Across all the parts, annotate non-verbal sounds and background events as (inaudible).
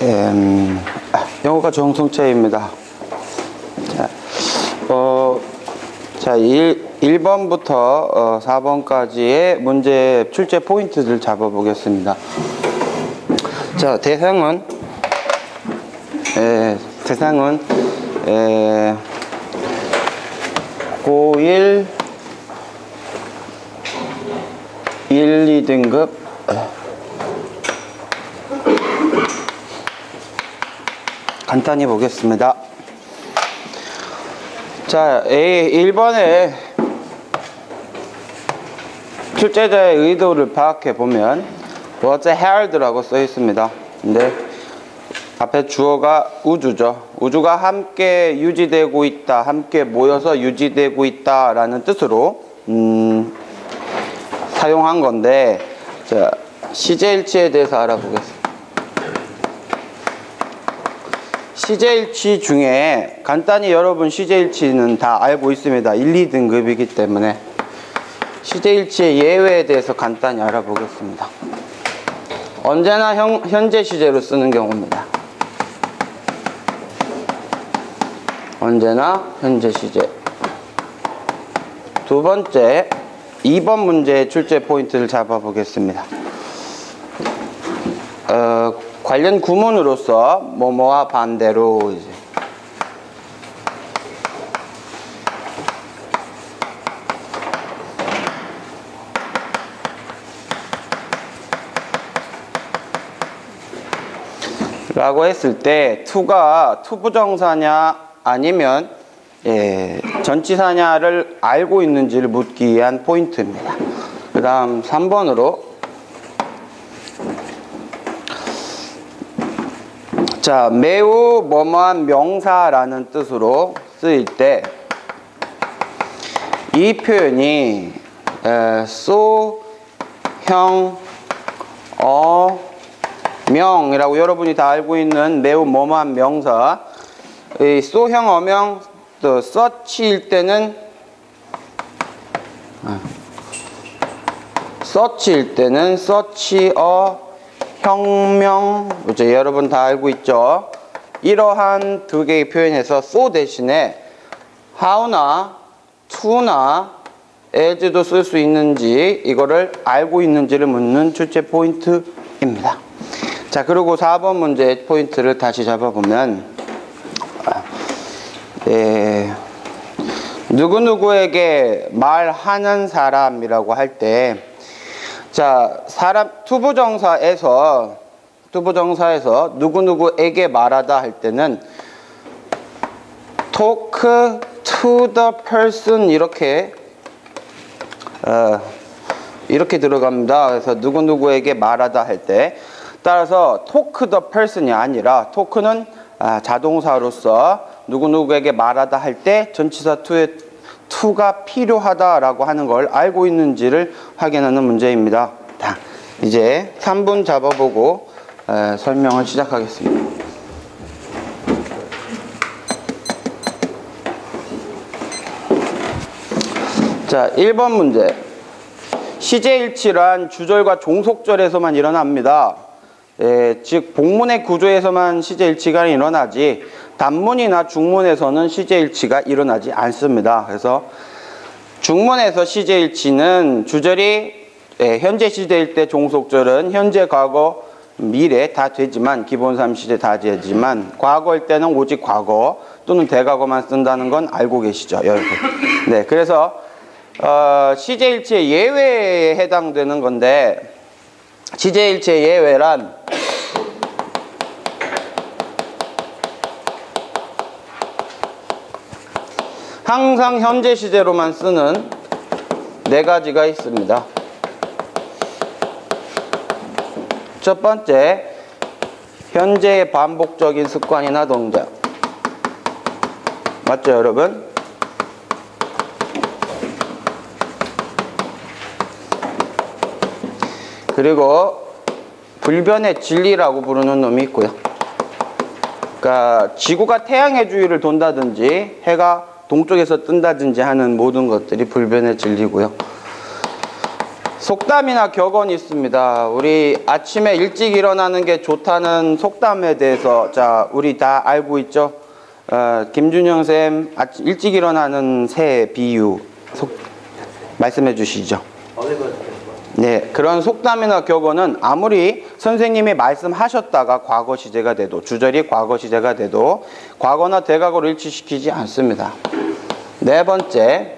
음, 영어가 정성체입니다. 자, 어, 자, 1, 1번부터 어, 4번까지의 문제 출제 포인트를 잡아보겠습니다. 자, 대상은, 에, 대상은, 에, 고1 1, 2등급 간단히 보겠습니다. 자, A 1번에 출제자의 의도를 파악해 보면 was held라고 써 있습니다. 근데 앞에 주어가 우주죠. 우주가 함께 유지되고 있다, 함께 모여서 유지되고 있다라는 뜻으로 음, 사용한 건데 자, 시제일치에 대해서 알아보겠습니다. 시제일치 중에 간단히 여러분 시제일치는 다 알고 있습니다. 1, 2등급이기 때문에 시제일치의 예외에 대해서 간단히 알아보겠습니다. 언제나 형, 현재 시제로 쓰는 경우입니다. 언제나 현재 시제. 두 번째, 2번 문제의 출제 포인트를 잡아보겠습니다. 어, 관련 구문으로서 뭐뭐와 반대로 이제 라고 했을 때 투가 투부정사냐 아니면 예, 전치사냐를 알고 있는지를 묻기 위한 포인트입니다. 그 다음 3번으로 자, 매우 뭐뭐한 명사라는 뜻으로 쓰일 때 이 표현이 에, 소, 형, 어, 명이라고 여러분이 다 알고 있는 매우 뭐뭐한 명사. 이 소형, 어명, 또 서치일 때는 서치일 때는 서치어 혁명, 이제 여러분 다 알고 있죠? 이러한 두 개의 표현에서 so 대신에 how나 to나 as도 쓸 수 있는지 이거를 알고 있는지를 묻는 출제 포인트입니다. 자, 그리고 4번 문제 포인트를 다시 잡아보면 예, 누구누구에게 말하는 사람이라고 할때 자, 사람 투부정사에서 투부정사에서 누구누구에게 말하다 할 때는 talk to the person 이렇게 어, 이렇게 들어갑니다. 그래서 누구누구에게 말하다 할 때 따라서 talk the person이 아니라 talk는 아, 자동사로서 누구누구에게 말하다 할 때 전치사 to의 to가 필요하다라고 하는 걸 알고 있는지를 확인하는 문제입니다. 자, 이제 3분 잡아보고 에, 설명을 시작하겠습니다. 자, 1번 문제. 시제일치란 주절과 종속절에서만 일어납니다. 에, 즉 복문의 구조에서만 시제일치가 일어나지 단문이나 중문에서는 시제일치가 일어나지 않습니다. 그래서 중문에서 시제일치는 주절이 예, 현재 시제일 때 종속절은 현재, 과거, 미래 다 되지만 기본 3시제 다 되지만 과거일 때는 오직 과거 또는 대과거만 쓴다는 건 알고 계시죠, 여러분. 네, 그래서 어, 시제일치의 예외에 해당되는 건데 시제일치의 예외란 항상 현재 시제로만 쓰는 네 가지가 있습니다. 첫 번째, 현재의 반복적인 습관이나 동작. 맞죠, 여러분? 그리고 불변의 진리라고 부르는 놈이 있고요. 그러니까 지구가 태양의 주위를 돈다든지 해가 동쪽에서 뜬다든지 하는 모든 것들이 불변의 진리고요. 속담이나 격언이 있습니다. 우리 아침에 일찍 일어나는 게 좋다는 속담에 대해서 자 우리 다 알고 있죠. 어, 김준영 쌤 아침 일찍 일어나는 새 비유 속, 말씀해 주시죠. 네, 그런 속담이나 격언은 아무리 선생님이 말씀하셨다가 과거 시제가 돼도 주절이 과거 시제가 돼도 과거나 대각으로 일치시키지 않습니다. 네 번째,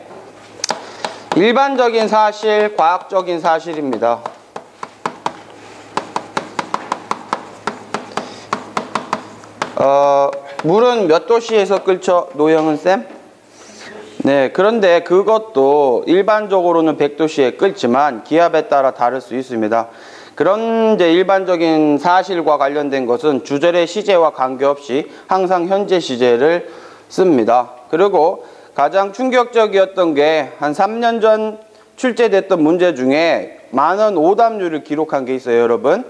일반적인 사실, 과학적인 사실입니다. 어, 물은 몇 도씨에서 끓죠, 노영은 쌤? 네, 그런데 그것도 일반적으로는 100도씨에 끓지만 기압에 따라 다를 수 있습니다. 그런데 일반적인 사실과 관련된 것은 주절의 시제와 관계없이 항상 현재 시제를 씁니다. 그리고 가장 충격적이었던 게 한 3년 전 출제됐던 문제 중에 많은 오답률을 기록한 게 있어요, 여러분.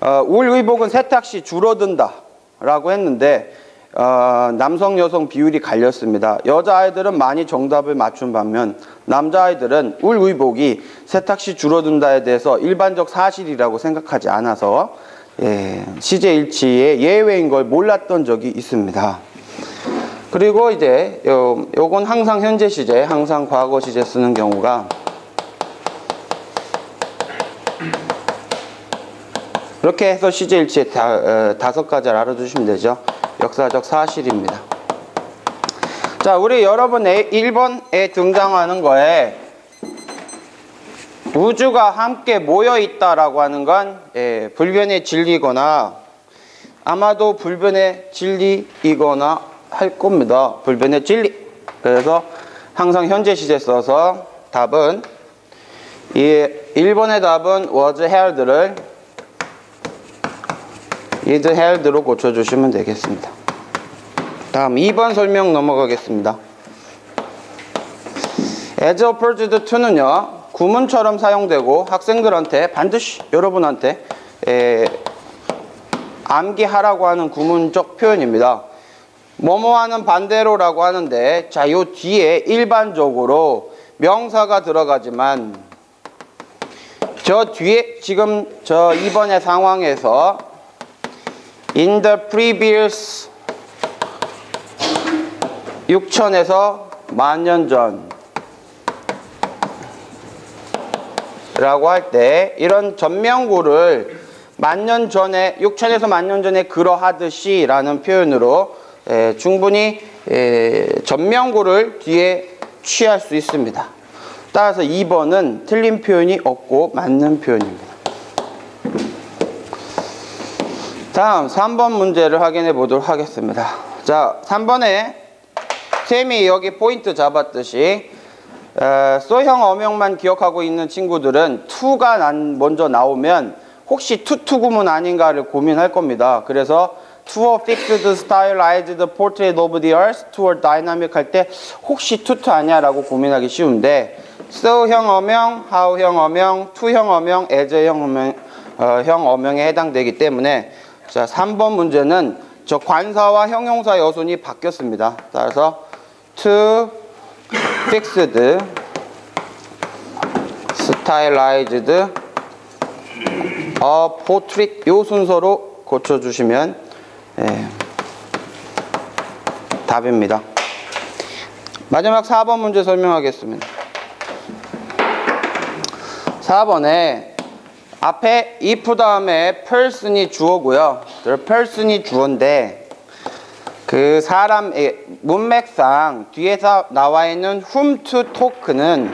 어, 울 의복은 세탁 시 줄어든다 라고 했는데 어, 남성 여성 비율이 갈렸습니다. 여자아이들은 많이 정답을 맞춘 반면 남자아이들은 울 의복이 세탁 시 줄어든다에 대해서 일반적 사실이라고 생각하지 않아서 예, 시제일치의 예외인 걸 몰랐던 적이 있습니다. 그리고 이제 요, 요건 항상 현재 시제, 항상 과거 시제 쓰는 경우가 이렇게 해서 시제 일치의 다, 어, 다섯 가지를 알아두시면 되죠. 역사적 사실입니다. 자, 우리 여러분 1번에 등장하는 거에 우주가 함께 모여 있다라고 하는 건 예, 불변의 진리거나 아마도 불변의 진리이거나 할 겁니다. 불변의 진리. 그래서 항상 현재 시제 써서 답은 이 1번의 답은 was held를 is held로 고쳐주시면 되겠습니다. 다음 2번 설명 넘어가겠습니다. as opposed to는요. 구문처럼 사용되고 학생들한테 반드시 여러분한테 에, 암기하라고 하는 구문적 표현입니다. 뭐뭐하는 반대로라고 하는데 자, 요 뒤에 일반적으로 명사가 들어가지만 저 뒤에 지금 저 이번의 상황에서 in the previous 6천에서 만년 전 라고 할 때 이런 전명구를 만년 전에 6천에서 만년 전에 그러하듯이 라는 표현으로 에, 충분히 에, 전명구를 뒤에 취할 수 있습니다. 따라서 2번은 틀린 표현이 없고 맞는 표현입니다. 다음 3번 문제를 확인해 보도록 하겠습니다. 자, 3번에 쌤이 여기 포인트 잡았듯이 에, 소형 어명만 기억하고 있는 친구들은 투가 난, 먼저 나오면 혹시 투투 구문 아닌가를 고민할 겁니다. 그래서 to fixed stylized portrait of the earth to a dynamic 할때 혹시 투투 아니야라고 고민하기 쉬운데 so형 어명, how형 어명, to형 어명, as형 어명, 어, 형 어명에 해당되기 때문에 자 3번 문제는 저 관사와 형용사 여순이 바뀌었습니다. 따라서 to fixed stylized a portrait 요 순서로 고쳐주시면 예, 답입니다. 마지막 4번 문제 설명하겠습니다. 4번에 앞에 if 다음에 person이 주어고요. person이 주어인데 그 사람의 문맥상 뒤에서 나와 있는 whom to talk는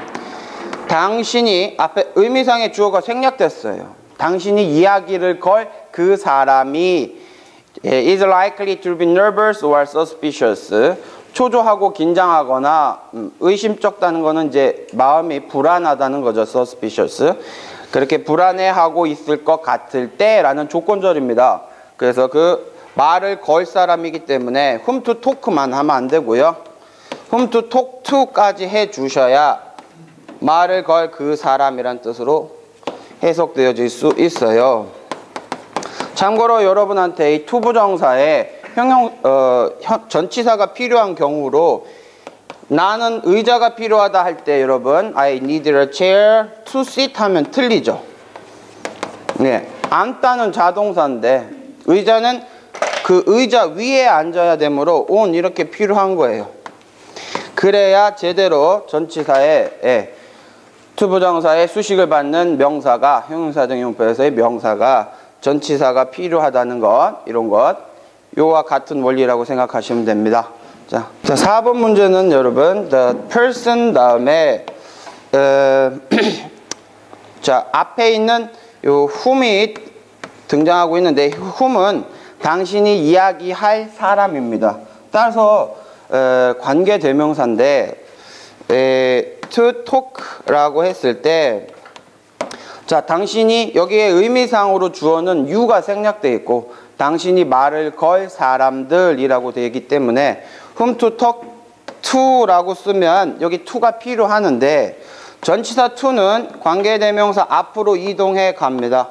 당신이 앞에 의미상의 주어가 생략됐어요. 당신이 이야기를 걸 그 사람이 is likely to be nervous or suspicious. 초조하고 긴장하거나 음, 의심쩍다는 거는 이제 마음이 불안하다는 거죠. suspicious. 그렇게 불안해하고 있을 것 같을 때라는 조건절입니다. 그래서 그 말을 걸 사람이기 때문에 to talk만 하면 안 되고요. talk to까지 해 주셔야 말을 걸 그 사람이란 뜻으로 해석되어질 수 있어요. 참고로 여러분한테 이 투부정사에 형용 어, 전치사가 필요한 경우로 나는 의자가 필요하다 할 때 여러분 I need a chair to sit 하면 틀리죠. 네, 앉다는 자동사인데 의자는 그 의자 위에 앉아야 되므로 on 이렇게 필요한 거예요. 그래야 제대로 전치사의 예, 투부정사의 수식을 받는 명사가 형용사적 용법에서의 명사가 전치사가 필요하다는 것 이런 것 요와 같은 원리라고 생각하시면 됩니다. 자, 자 4번 문제는 여러분 the person 다음에 어, (clears throat) 자 앞에 있는 요 whom이 등장하고 있는데 whom은 당신이 이야기할 사람입니다. 따라서 에, 관계 대명사인데 에, to talk라고 했을 때 자, 당신이 여기에 의미상으로 주어는 you가 생략되어 있고 당신이 말을 걸 사람들이라고 되어 있기 때문에 to talk to라고 쓰면 여기 to가 필요하는데 전치사 to는 관계대명사 앞으로 이동해 갑니다.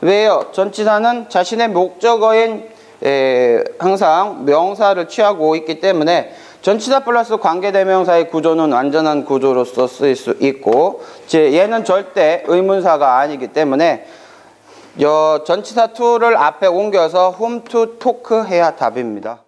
왜요? 전치사는 자신의 목적어인 에, 항상 명사를 취하고 있기 때문에 전치사 플러스 관계대명사의 구조는 완전한 구조로서 쓰일 수 있고 제 얘는 절대 의문사가 아니기 때문에 여 전치사 to를 앞에 옮겨서 whom to talk 해야 답입니다.